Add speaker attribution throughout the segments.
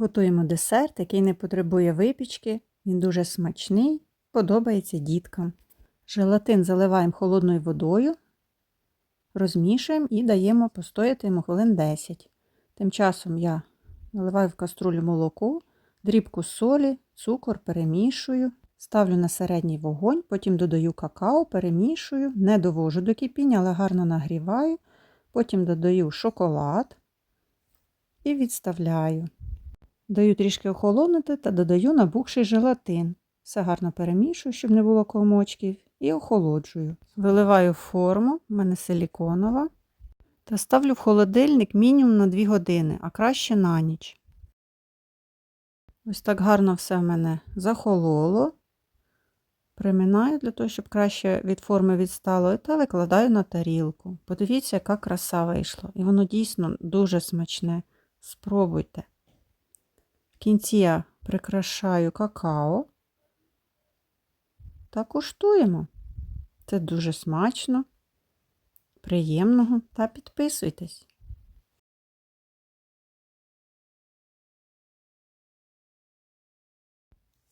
Speaker 1: Готуємо десерт, який не потребує випічки. Він дуже смачний, подобається діткам. Желатин заливаємо холодною водою, розмішуємо і даємо постояти йому хвилин 10. Тим часом я наливаю в каструлю молоко, дрібку солі, цукор перемішую, ставлю на середній вогонь, потім додаю какао, перемішую, не довожу до кипіння, але гарно нагріваю. Потім додаю шоколад і відставляю. Даю трішки охолонути та додаю набухший желатин. Все гарно перемішую, щоб не було комочків, і охолоджую. Виливаю форму, в мене силіконова, та ставлю в холодильник мінімум на 2 години, а краще на ніч. Ось так гарно все в мене захололо. Приминаю для того, щоб краще від форми відстало, та викладаю на тарілку. Подивіться, яка краса вийшла. І воно дійсно дуже смачне. Спробуйте. В кінці я прикрашаю какао та куштуємо. Це дуже смачно, приємного та підписуйтесь.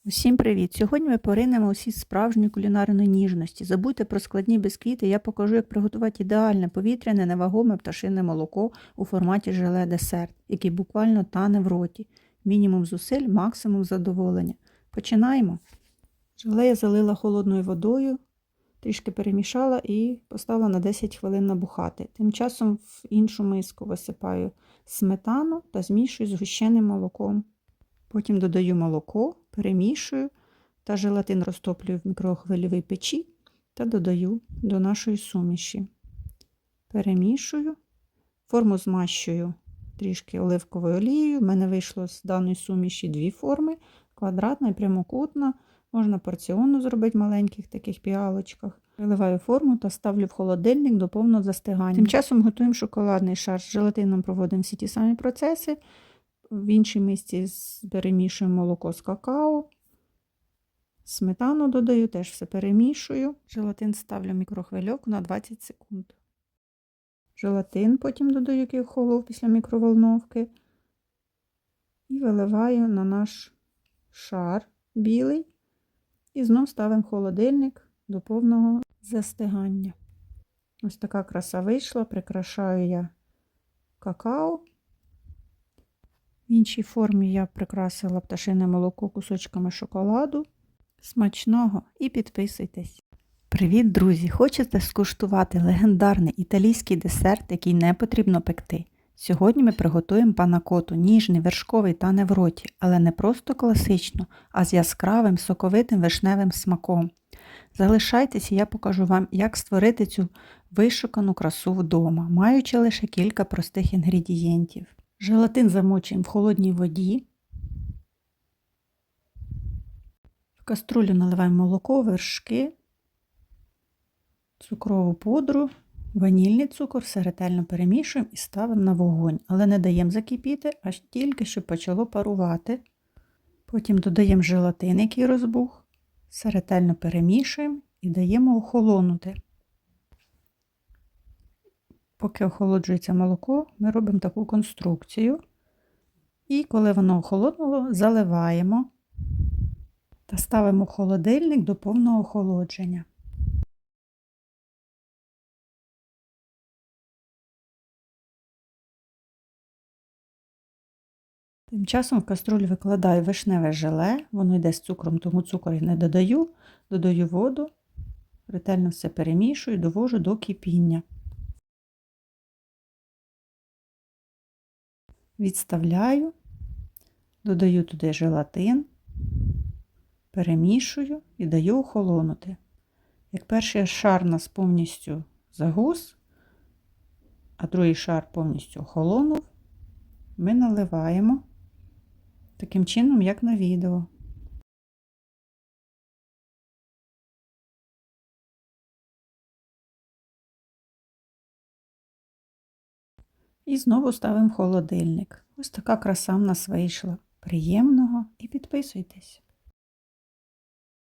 Speaker 1: Усім привіт! Сьогодні ми поринемо усі справжньої кулінарної ніжності. Забудьте про складні бісквіти, я покажу, як приготувати ідеальне повітряне невагоме пташине молоко у форматі желе десерт, який буквально тане в роті. Мінімум зусиль, максимум задоволення. Починаємо. Желе я залила холодною водою, трішки перемішала і поставила на 10 хвилин набухати. Тим часом в іншу миску висипаю сметану та змішую з гущеним молоком. Потім додаю молоко, перемішую та желатин розтоплюю в мікрохвильовій печі та додаю до нашої суміші. Перемішую, форму змащую трішки оливковою олією. У мене вийшло з даної суміші дві форми: квадратна і прямокутна. Можна порціонну зробити в маленьких таких піалочках. Виливаю форму та ставлю в холодильник до повного застигання. Тим часом готуємо шоколадний шар. З желатином проводимо всі ті самі процеси. В іншій місці перемішуємо молоко з какао. Сметану додаю, теж все перемішую. Желатин ставлю в мікрохвильовку на 20 секунд. Желатин потім додаю, який охолов після мікроволновки. І виливаю на наш шар білий. І знов ставимо холодильник до повного застигання. Ось така краса вийшла, прикрашаю я какао. В іншій формі я прикрасила пташине молоко кусочками шоколаду. Смачного і підписуйтесь. Привіт, друзі! Хочете скуштувати легендарний італійський десерт, який не потрібно пекти? Сьогодні ми приготуємо панакоту, ніжний, вершковий та не в роті, але не просто класично, а з яскравим соковитим вишневим смаком. Залишайтеся, я покажу вам, як створити цю вишукану красу вдома, маючи лише кілька простих інгредієнтів. Желатин замочуємо в холодній воді. В каструлю наливаємо молоко, вершки, цукрову пудру, ванільний цукор, все ретельно перемішуємо і ставимо на вогонь, але не даємо закипіти, аж тільки щоб почало парувати. Потім додаємо желатин, який розбух, все ретельно перемішуємо і даємо охолонути. Поки охолоджується молоко, ми робимо таку конструкцію. І коли воно охолонуло, заливаємо та ставимо холодильник до повного охолодження. Тим часом в каструлю викладаю вишневе желе, воно йде з цукром, тому цукор я не додаю, додаю воду, ретельно все перемішую, довожу до кипіння. Відставляю, додаю туди желатин, перемішую і даю охолонути. Як перший шар нас повністю загус, а другий шар повністю охолонув, ми наливаємо таким чином, як на відео. І знову ставимо в холодильник. Ось така краса в нас вийшла. Приємного і підписуйтесь.